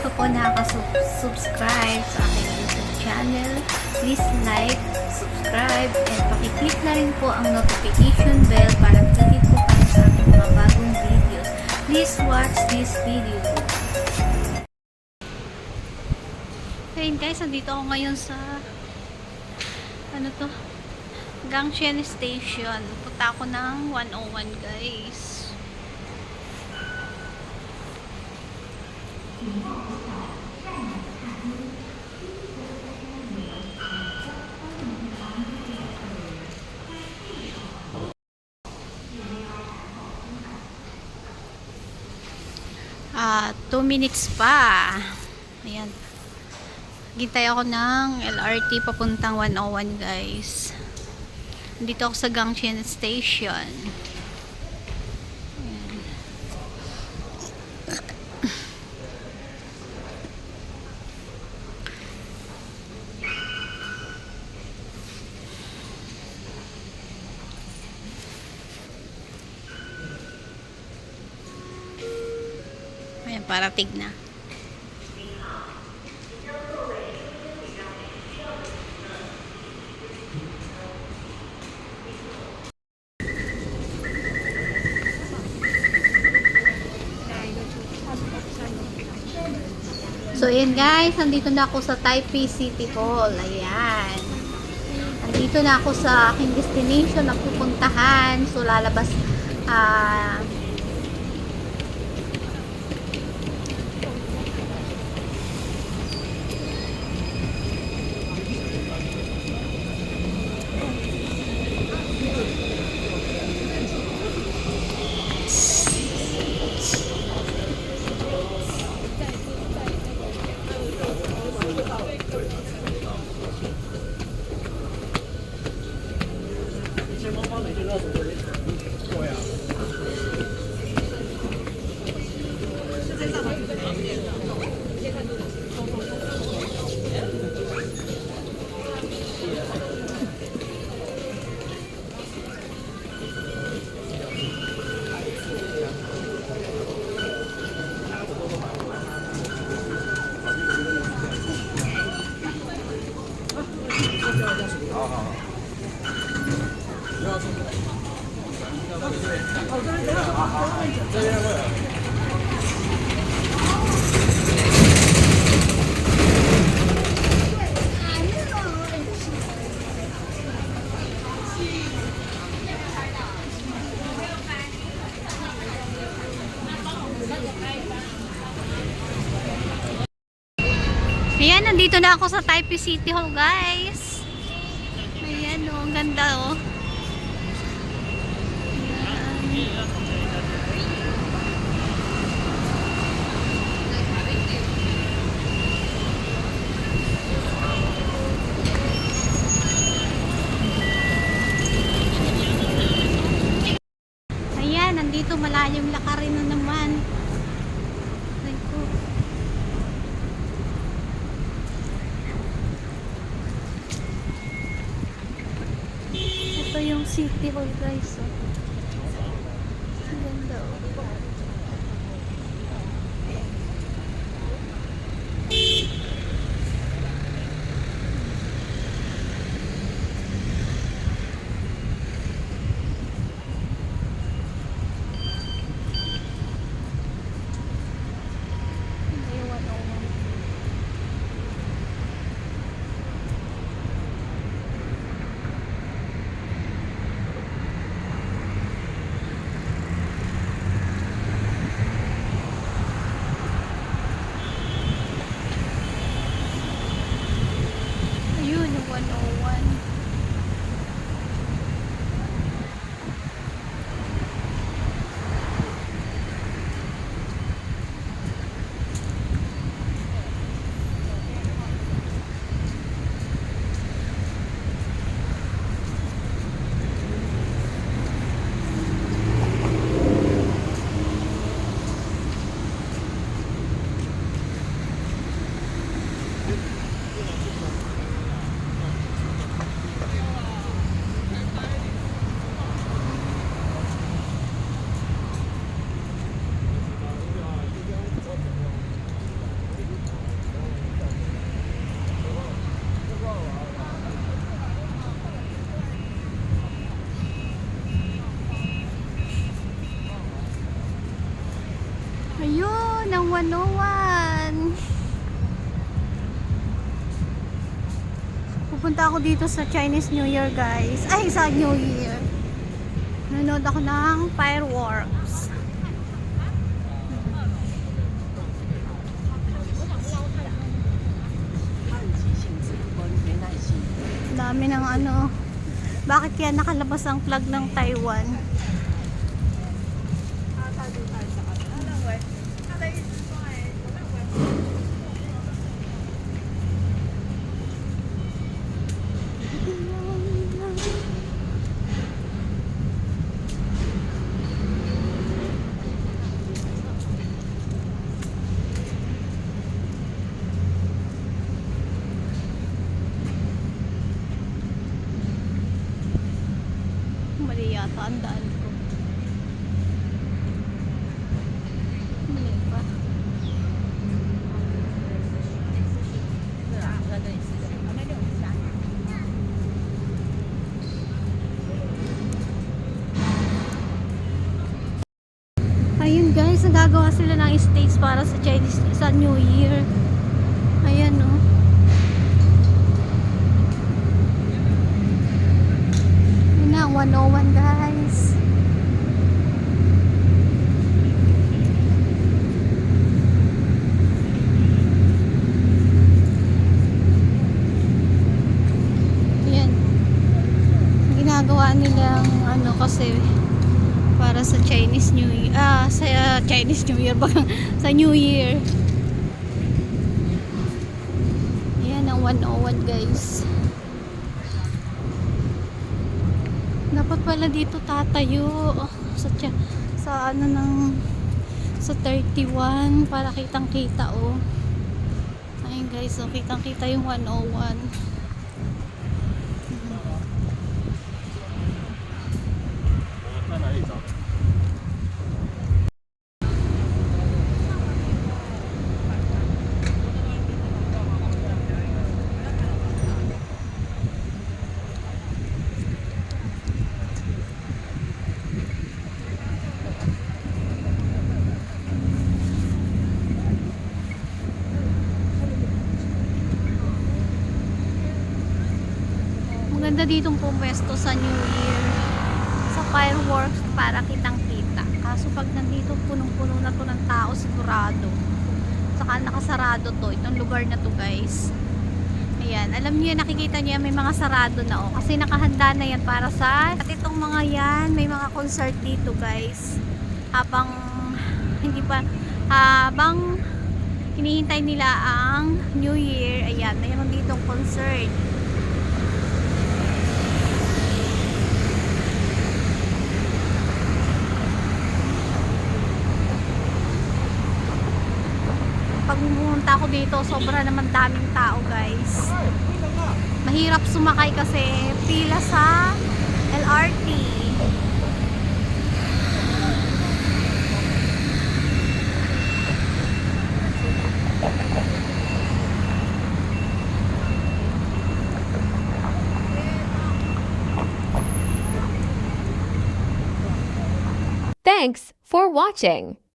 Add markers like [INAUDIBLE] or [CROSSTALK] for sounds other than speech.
pa po nakaka-subscribe sa aking YouTube channel, please like, subscribe, and pakiclick na rin po ang notification bell para updated po kayo sa aking mga bagong videos. Please watch this video. Ayun guys, nandito ako ngayon sa ano to? Gangshen Station. Punta ako ng 101 guys. Ah, 2 minutes pa. Ayan. Gintay ako ng LRT papuntang 101 guys. Dito ako sa Gangshen Station. Ayan, parating na. So, ayan guys, nandito na ako sa Taipei City Hall. Ayan. Nandito na ako sa aking destination na pupuntahan. So, lalabas, ah, Ayan, nandito na ako sa Taipei City Hall, guys. Ayan, oh, ang ganda, oh. Ayan. Nandito malayong lakarin na naman. Ay ko. Ito yung City Hall guys. Oh. 101. Pupunta ako dito sa Chinese New Year, guys. Ay, sa New Year. Nanood ako ng fireworks. Dami ng ano. Bakit kaya nakalabas ang flag ng Taiwan? Mali yata ang daan ko. Mali pa. Ayun guys, nagagawa sila ng stage para sa Chinese sa New Year. Ayan. Yun na, 101 guys. Yan. Ginagawa nilang ano kasi para sa Chinese New Year. Ah, sa uh, Chinese New Year. [LAUGHS] Baka sa New Year. Yan ang 101 guys. Dapat pala dito tatayo sa tya- sa ano ng sa 31 para kitang kita oh. Ayun guys, oh, kitang kita yung 101. Maganda ditong pumwesto sa New Year. Sa fireworks para kitang kita. Kaso pag nandito punong-puno na to ng tao sigurado. Saka nakasarado to. Itong lugar na to guys. Ayan. Alam niyo nakikita niyo may mga sarado na oh. Kasi nakahanda na yan para sa... At itong mga yan, may mga concert dito guys. Habang hindi pa... Habang hinihintay nila ang New Year. Ayan, mayroon ditong concert. pag pumunta ako dito, sobra naman daming tao, guys. Mahirap sumakay kasi pila sa LRT. Thanks for watching.